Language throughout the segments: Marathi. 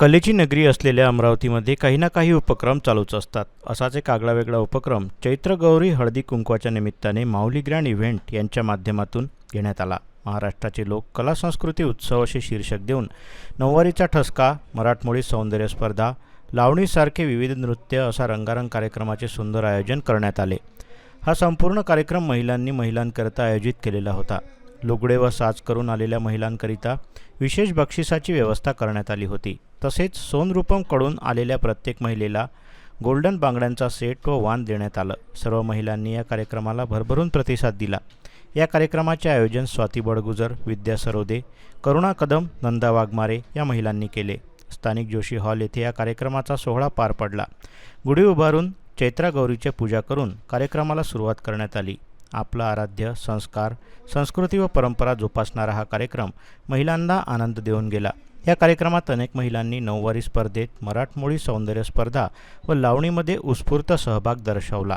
कलेची नगरी असलेल्या अमरावतीमध्ये काही ना काही उपक्रम चालूच असतात. असाच एक आगळावेगळा उपक्रम चैत्रगौरी हळदी कुंकवाच्या निमित्ताने माऊली ग्रँड इव्हेंट यांच्या माध्यमातून घेण्यात आला. महाराष्ट्राचे लोक कला संस्कृती उत्सव असे शीर्षक देऊन नऊवारीचा ठसका मराठमोळी सौंदर्य स्पर्धा लावणीसारखे विविध नृत्य असा रंगारंग कार्यक्रमाचे सुंदर आयोजन करण्यात आले. हा संपूर्ण कार्यक्रम महिलांनी महिलांकरता आयोजित केलेला होता. लुगडे व साज करून आलेल्या महिलांकरिता विशेष बक्षिसाची व्यवस्था करण्यात आली होती. तसेच सोनरूपमकडून आलेल्या प्रत्येक महिलेला गोल्डन बांगड्यांचा सेट व वाण देण्यात आलं. सर्व महिलांनी या कार्यक्रमाला भरभरून प्रतिसाद दिला. या कार्यक्रमाचे आयोजन स्वाती बडगुजर विद्या सरोदे करुणा कदम नंदा वाघमारे या महिलांनी केले. स्थानिक जोशी हॉल येथे या कार्यक्रमाचा सोहळा पार पडला. गुढी उभारून चैत्रा गौरीची पूजा करून कार्यक्रमाला सुरुवात करण्यात आली. आपलं आराध्य संस्कार संस्कृती व परंपरा जोपासणारा हा कार्यक्रम महिलांना आनंद देऊन गेला. या कार्यक्रमात अनेक महिलांनी नऊवारी स्पर्धेत मराठमोळी सौंदर्य स्पर्धा व लावणीमध्ये उत्स्फूर्त सहभाग दर्शवला.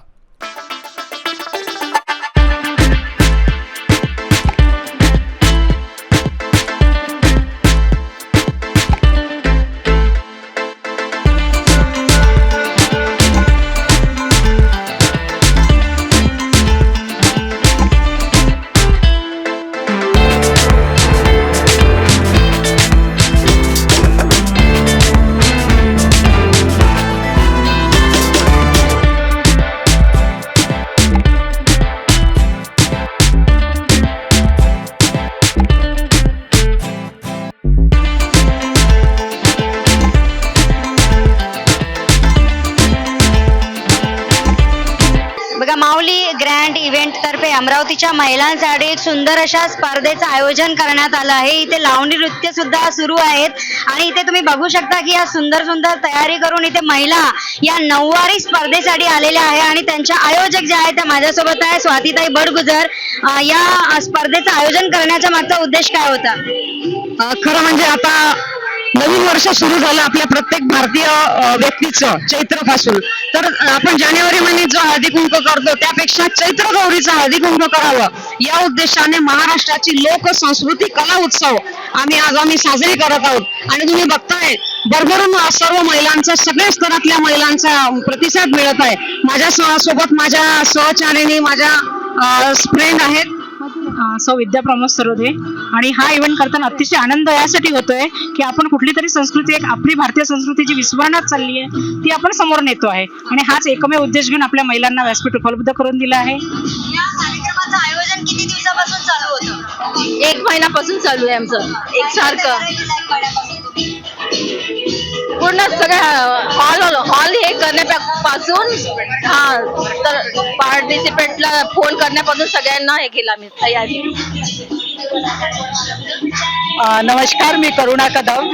माऊली ग्रँड इव्हेंट तर्फे अमरावतीच्या महिलांसाठी एक सुंदर अशा स्पर्धेचं आयोजन करण्यात आलं आहे. इथे लावणी नृत्य सुद्धा सुरू आहेत. आणि इथे तुम्ही बघू शकता की या सुंदर सुंदर तयारी करून इथे महिला या नऊवारी स्पर्धेसाठी आलेल्या आहे. आणि त्यांच्या आयोजक जे आहेत त्या माझ्यासोबत आहे स्वातीताई बडगुजर या स्पर्धेचं आयोजन करण्याचा मागचा उद्देश काय होता? खरं म्हणजे आता वर्ष सुरू झालं आपल्या प्रत्येक भारतीय व्यक्तीचं चैत्रपासून तर आपण जानेवारी महिन्यात जो हळदीकुंक करतो. त्यापेक्षा चैत्र गौरीचं हळदी कुंक करावं. या उद्देशाने महाराष्ट्राची लोकसंस्कृती कला उत्सव आम्ही आज आम्ही साजरी करत आहोत. आणि तुम्ही बघताय भरभरून सर्व महिलांचा सगळ्या स्तरातल्या महिलांचा प्रतिसाद मिळत आहे. माझ्या सोबत माझ्या सहचारिणी माझ्या फ्रेंड आहेत. सौ विद्या प्रमोद सरोदे. आणि हा इव्हेंट करताना अतिशय आनंद यासाठी होतोय की आपण कुठली तरी संस्कृती एक आपली भारतीय संस्कृती जी विस्मरणात चालली आहे ती आपण समोर नेतो आहे. आणि हाच एकमेव उद्देश घेऊन आपल्या महिलांना व्यासपीठ उपलब्ध करून दिलं आहे. या कार्यक्रमाचं आयोजन किती दिवसापासून चालू होतं? एक महिन्यापासून चालू आहे आमचं. एकसारखं पूर्ण सगळं हॉल हॉल हे करण्यापासून हा तर पार्टिसिपेटला फोन करण्यापासून सगळ्यांना हे केला मी तयारी नमस्कार मी करुणा कदम.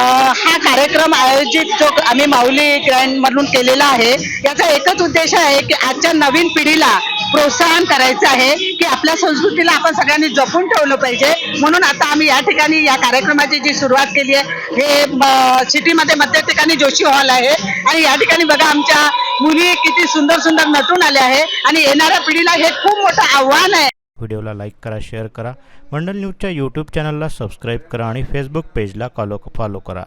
हा कार्यक्रम आयोजित जो आम्ही माऊली ग्रँड मधून केलेला आहे याचा एकच उद्देश आहे की आजच्या नवीन पिढीला प्रोत्साहन करायचं आहे की आपल्या संस्कृतीला आपण सगळ्यांनी जपून ठेवलं पाहिजे. म्हणून आता आम्ही या ठिकाणी या कार्यक्रमाची जी सुरुवात केली आहे हे सिटीमध्ये मध्य ठिकाणी जोशी हॉल आहे. आणि या ठिकाणी बघा आमच्या मुली किती सुंदर सुंदर नटून आल्या आहे आणि येणाऱ्या पिढीला हे खूप मोठं आव्हान आहे. व्हिडिओला लाईक करा शेअर करा. मंडल न्यूजच्या यूट्यूब चॅनलला सबस्क्राईब करा आणि फेसबुक पेजला फॉलो फॉलो करा.